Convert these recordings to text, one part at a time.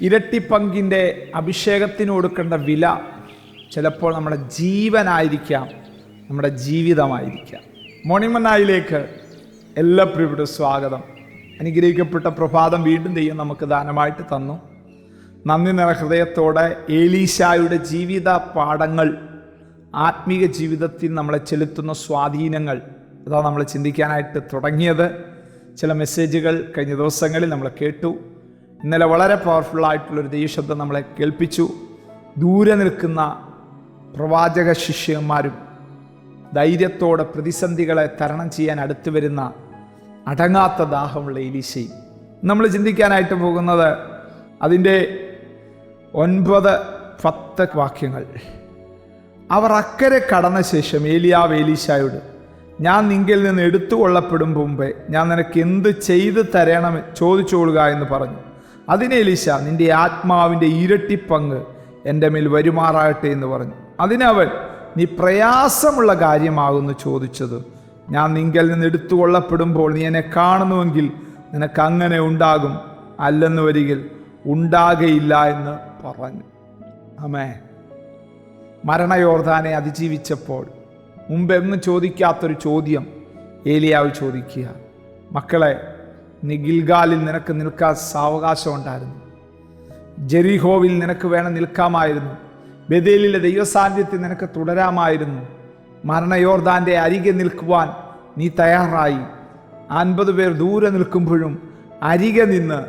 ഇരട്ടിപ്പങ്കിന്റെ അഭിഷേകത്തിന് കൊടുക്കേണ്ട വില ചിലപ്പോൾ നമ്മുടെ ജീവനായിരിക്കാം നമ്മുടെ ജീവിതമായിരിക്കാം. മോർണിംഗ് മന്നായിലേക്ക് എല്ലാ പ്രിയപ്പെട്ട സ്വാഗതം. അനുഗ്രഹിക്കപ്പെട്ട പ്രഭാതം വീണ്ടും ദൈവം നമുക്ക് ദാനമായിട്ട് തന്നു. നന്ദി നിറ ഹൃദയത്തോടെ ഏലീശായുടെ ജീവിത പാഠങ്ങൾ ആത്മീക ജീവിതത്തിൽ നമ്മളെ ചെലുത്തുന്ന സ്വാധീനങ്ങൾ അതാണ് നമ്മൾ ചിന്തിക്കാനായിട്ട് തുടങ്ങിയത്. ചില മെസ്സേജുകൾ കഴിഞ്ഞ ദിവസങ്ങളിൽ നമ്മൾ കേട്ടു. ഇന്നലെ വളരെ പവർഫുള്ളായിട്ടുള്ളൊരു ദൈവശബ്ദം നമ്മളെ കേൾപ്പിച്ചു. ദൂരെ നിൽക്കുന്ന പ്രവാചക ശിഷ്യന്മാരും ധൈര്യത്തോടെ പ്രതിസന്ധികളെ തരണം ചെയ്യാൻ അടുത്തു വരുന്ന അടങ്ങാത്ത ദാഹമുള്ള എലീശയും. നമ്മൾ ചിന്തിക്കാനായിട്ട് പോകുന്നത് അതിന്റെ ഒൻപത് പത്ത് വാക്യങ്ങൾ. അവർ അക്കരെ കടന്ന ശേഷം ഏലിയാവ് ഏലീശായോട് ഞാൻ നിങ്കിൽ നിന്ന് എടുത്തുകൊള്ളപ്പെടും മുമ്പേ ഞാൻ നിനക്ക് എന്ത് ചെയ്തു തരണം ചോദിച്ചുകൊള്ളുക എന്ന് പറഞ്ഞു. അതിന് എലീശ നിന്റെ ആത്മാവിന്റെ ഇരട്ടി പങ്ക് എന്റെ മേൽ വരുമാറാകട്ടെ എന്ന് പറഞ്ഞു. അതിനവൻ നീ പ്രയാസമുള്ള കാര്യമാകുന്നു ചോദിച്ചത്. ഞാൻ നിങ്കൽ നിന്ന് എടുത്തുകൊള്ളപ്പെടുമ്പോൾ നീ എന്നെ കാണുന്നുവെങ്കിൽ നിനക്ക് അങ്ങനെ ഉണ്ടാകും അല്ലെന്ന് വരികിൽ ഉണ്ടാകയില്ല എന്ന് പറഞ്ഞു. അമേ മരണയോർദാനെ അതിജീവിച്ചപ്പോൾ മുമ്പെന്ന് ചോദിക്കാത്തൊരു ചോദ്യം ഏലിയാവ് ചോദിക്കുക. മക്കളെ നീ ഗിൽഗാലിൽ നിനക്ക് നിൽക്കാൻ സാവകാശം ഉണ്ടായിരുന്നു ജെറിഹോവിൽ നിനക്ക് വേണം നിൽക്കാമായിരുന്നു. ബദേലിലെ ദൈവസാന്നിധ്യത്തിൽ നിനക്ക് തുടരാമായിരുന്നു. മരണയോർദാന്റെ അരികെ നിൽക്കുവാൻ നീ തയ്യാറായി. അൻപത് പേർ ദൂരെ നിൽക്കുമ്പോഴും അരികെ നിന്ന്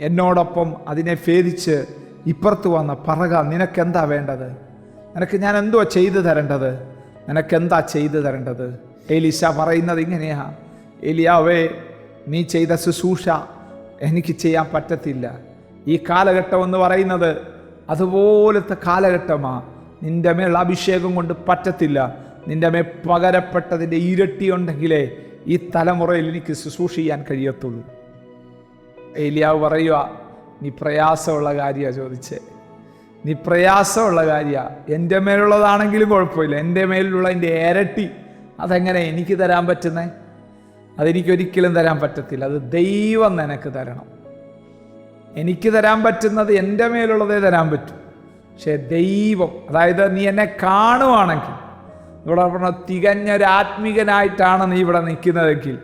എന്നോടൊപ്പം അതിനെ ഭേദിച്ച് ഇപ്പുറത്ത് വന്ന പറക നിനക്കെന്താ വേണ്ടത്? നിനക്ക് ഞാൻ എന്തോ ചെയ്തു തരേണ്ടത്? നിനക്കെന്താ ചെയ്തു തരേണ്ടത്? ഏലിശ പറയുന്നത് ഇങ്ങനെയാ. ഏലിയാവേ നീ ചെയ്ത ശുശ്രൂഷ എനിക്ക് ചെയ്യാൻ പറ്റത്തില്ല. ഈ കാലഘട്ടം എന്ന് പറയുന്നത് അതുപോലത്തെ കാലഘട്ടമാണ് നിന്റെ മേൽ അഭിഷേകം കൊണ്ട് പറ്റത്തില്ല. നിന്റെ മേൽ പകരപ്പെട്ടതിന്റെ ഇരട്ടി ഉണ്ടെങ്കിലേ ഈ തലമുറയിൽ എനിക്ക് ശുശ്രൂഷ ചെയ്യാൻ കഴിയത്തുള്ളൂ. ഏലിയാവ് പറയുക നീ പ്രയാസമുള്ള കാര്യമാണ് ചോദിച്ചേ. നീ പ്രയാസമുള്ള കാര്യമാണ് എന്റെ മേലുള്ളതാണെങ്കിലും കുഴപ്പമില്ല. എന്റെ മേലുള്ള എന്റെ ഇരട്ടി അതെങ്ങനെ എനിക്ക് തരാൻ പറ്റുന്നേ? അതെനിക്കൊരിക്കലും തരാൻ പറ്റത്തില്ല. അത് ദൈവം നിനക്ക് തരണം. എനിക്ക് തരാൻ പറ്റുന്നത് എന്റെ മേലുള്ളതേ തരാൻ പറ്റൂ. പക്ഷേ ദൈവം അതായത് നീ എന്നെ കാണുവാണെങ്കിൽ ഇവിടെ പറഞ്ഞ തികഞ്ഞൊരാത്മീകനായിട്ടാണ് നീ ഇവിടെ നിൽക്കുന്നതെങ്കിൽ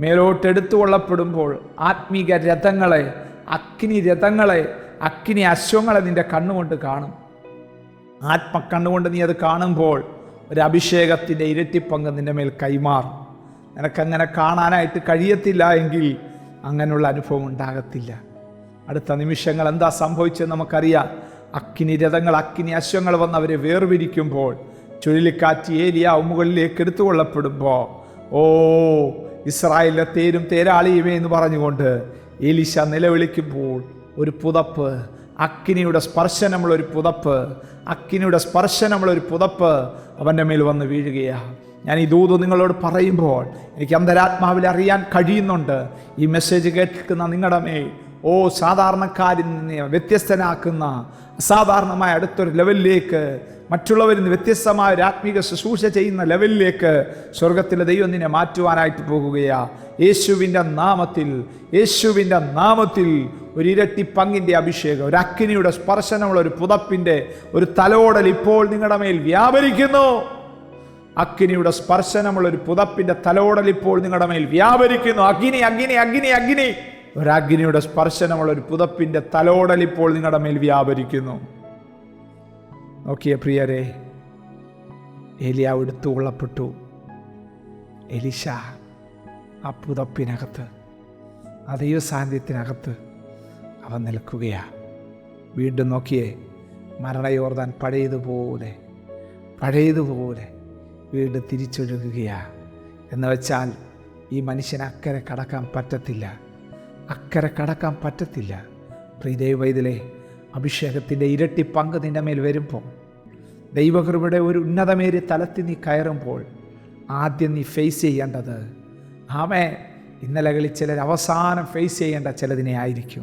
മേലോട്ട് എടുത്തുകൊള്ളപ്പെടുമ്പോൾ ആത്മീക രഥങ്ങളെ അഗ്നി രഥങ്ങളെ അഗ്നി അശ്വങ്ങളെ നിന്റെ കണ്ണുകൊണ്ട് കാണും. ആത്മ കണ്ണുകൊണ്ട് നീ അത് കാണുമ്പോൾ ഒരു അഭിഷേകത്തിന്റെ ഇരട്ടിപ്പങ്ക് നിന്റെ മേൽ കൈമാറും. നിനക്കങ്ങനെ കാണാനായിട്ട് കഴിയത്തില്ല എങ്കിൽ അങ്ങനെയുള്ള അനുഭവം ഉണ്ടാകത്തില്ല. അടുത്ത നിമിഷങ്ങൾ എന്താ സംഭവിച്ചത് നമുക്കറിയാം. അഗ്നി രഥങ്ങൾ അഗ്നി അശ്വങ്ങൾ വന്ന് അവരെ വേർപിരിക്കുമ്പോൾ ചുഴലിക്കാറ്റ് ഏരിയ മുകളിലേക്ക് എടുത്തുകൊള്ളപ്പെടുമ്പോൾ ഓ ഇസ്രായേലിലെ തേരും തേരാളിയുമേ എന്ന് പറഞ്ഞുകൊണ്ട് എലിശ നിലവിളിക്കുമ്പോൾ ഒരു പുതപ്പ് അക്കിനിയുടെ സ്പർശനമുള്ള ഒരു പുതപ്പ് അക്കിനിയുടെ സ്പർശനമുള്ള ഒരു പുതപ്പ് അവന്റെ മേൽ വന്ന് വീഴുകയാണ്. ഞാൻ ഈ ദൂത് നിങ്ങളോട് പറയുമ്പോൾ എനിക്ക് അന്തരാത്മാവിൽ അറിയാൻ കഴിയുന്നുണ്ട്. ഈ മെസ്സേജ് കേൾക്കുന്ന നിങ്ങളുടെ മേൽ ഓ സാധാരണക്കാരിൽ നിന്ന് വ്യത്യസ്തനാക്കുന്ന അസാധാരണമായ അടുത്തൊരു ലെവലിലേക്ക് മറ്റുള്ളവരിൽ നിന്ന് വ്യത്യസ്തമായ ഒരു ആത്മീക ശുശ്രൂഷ ചെയ്യുന്ന ലെവലിലേക്ക് സ്വർഗത്തിലെ ദൈവം നിന്നെ മാറ്റുവാനായിട്ട് പോകുകയാ. യേശുവിന്റെ നാമത്തിൽ യേശുവിന്റെ നാമത്തിൽ ഒരു ഇരട്ടി പങ്കിന്റെ അഭിഷേകം ഒരു അഗ്നിയുടെ സ്പർശനമുള്ള ഒരു പുതപ്പിന്റെ ഒരു തലോടൽ ഇപ്പോൾ നിങ്ങളുടെ മേൽ വ്യാപരിക്കുന്നു. അഗ്നിയുടെ സ്പർശനമുള്ള ഒരു പുതപ്പിന്റെ തലോടൽ ഇപ്പോൾ നിങ്ങളുടെ മേൽ വ്യാപരിക്കുന്നു. അഗ്നി അഗ്നി അഗ്നി അഗ്നി. ഒരു അഗ്നിയുടെ സ്പർശനമുള്ള ഒരു പുതപ്പിന്റെ തലോടൽ ഇപ്പോൾ നിങ്ങളുടെ മേൽ വ്യാപരിക്കുന്നു. നോക്കിയ പ്രിയരെ എലിയ എടുത്തു കൊള്ളപ്പെട്ടു. എലിശ ആ പുതപ്പിനകത്ത് ആ ദൈവസാന്നിധ്യത്തിനകത്ത് അവൻ നിൽക്കുകയാ. വീണ്ടും നോക്കിയേ മരണയോർദാൻ പഴയതുപോലെ പഴയതുപോലെ. വീണ്ടും തിരിച്ചൊഴുകുകയാണ് എന്ന് വെച്ചാൽ ഈ മനുഷ്യന് അക്കരെ കടക്കാൻ പറ്റത്തില്ല. അക്കരെ കടക്കാൻ പറ്റത്തില്ല. പ്രീദൈവൈതിലെ അഭിഷേകത്തിന്റെ ഇരട്ടി പങ്ക് നിന്റെ മേൽ വരുമ്പോൾ ദൈവകൃപയുടെ ഒരു ഉന്നതമേറിയ തലത്തിൽ നീ കയറുമ്പോൾ ആദ്യം നീ ഫേസ് ചെയ്യേണ്ടത് ആമേ ഇന്നലകളിൽ ചിലർ അവസാനം ഫേസ് ചെയ്യേണ്ട ചിലതിനെ ആയിരിക്കും.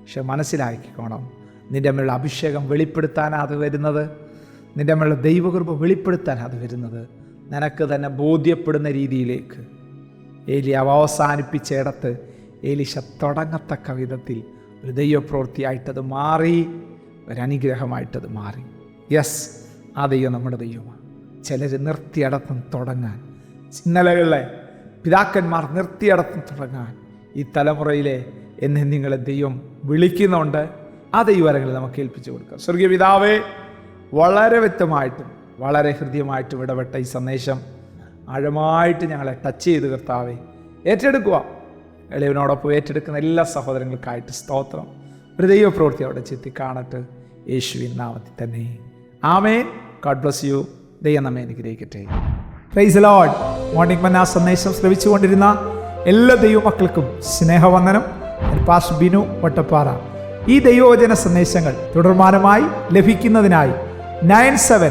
പക്ഷെ മനസ്സിലാക്കിക്കോണം നിന്റെ മേലുള്ള അഭിഷേകം വെളിപ്പെടുത്താനാണ് അത് വരുന്നത്. നിന്റെ മേലുള്ള ദൈവകൃപ വെളിപ്പെടുത്താനാണ് അത് വരുന്നത്. നിനക്ക് തന്നെ ബോധ്യപ്പെടുന്ന രീതിയിലേക്ക്. ഏലിയാവ് അവസാനിപ്പിച്ചിടത്ത് ഏലിശ തുടങ്ങത്തക്ക വിധത്തിൽ ഒരു ദൈവപ്രവൃത്തിയായിട്ടത് മാറി ഒരനുഗ്രഹമായിട്ടത് മാറി. യെസ് ആ ദൈവം നമ്മുടെ ദൈവമാണ്. ചിലർ നിർത്തിയടത്തം തുടങ്ങാൻ. ഇന്നലകളിലെ പിതാക്കന്മാർ നിർത്തിയടത്തം തുടങ്ങാൻ. ഈ തലമുറയിലെ എന്നെ നിങ്ങളെ ദൈവം വിളിക്കുന്നുണ്ട്. ആ ദൈവരങ്ങൾ നമുക്ക് ഏൽപ്പിച്ചു കൊടുക്കാം. സ്വർഗീയ പിതാവേ വളരെ വ്യക്തമായിട്ടും വളരെ ഹൃദ്യമായിട്ടും ഇടപെട്ട ഈ സന്ദേശം ആഴമായിട്ട് ഞങ്ങളെ ടച്ച് ചെയ്ത് കർത്താവേ. ഏറ്റെടുക്കുക എളിയവനോടൊപ്പം ഏറ്റെടുക്കുന്ന എല്ലാ സഹോദരങ്ങൾക്കായിട്ട് സ്തോത്രം. ഒരു ദൈവപ്രവൃത്തി അവിടെ ചെത്തി കാണട്ട്. യേശുവിൻ നാമത്തിൽ തന്നെ. ആമേൻ. ഗോഡ് ബ്ലസ് യു ദൈവം നമ്മെ അനുഗ്രഹിക്കട്ടെ. പ്രൈസ് ലോഡ് മോർണിംഗ് മന്ന സന്ദേശം ശ്രവിച്ചുകൊണ്ടിരുന്ന എല്ലാ ദൈവമക്കൾക്കും സ്നേഹവന്ദനം. പാസ് ബിനു വട്ടപ്പാറ ഈ ദൈവവചന സന്ദേശങ്ങൾ തുടർമാനമായി ലഭിക്കുന്നതിനായി nine seven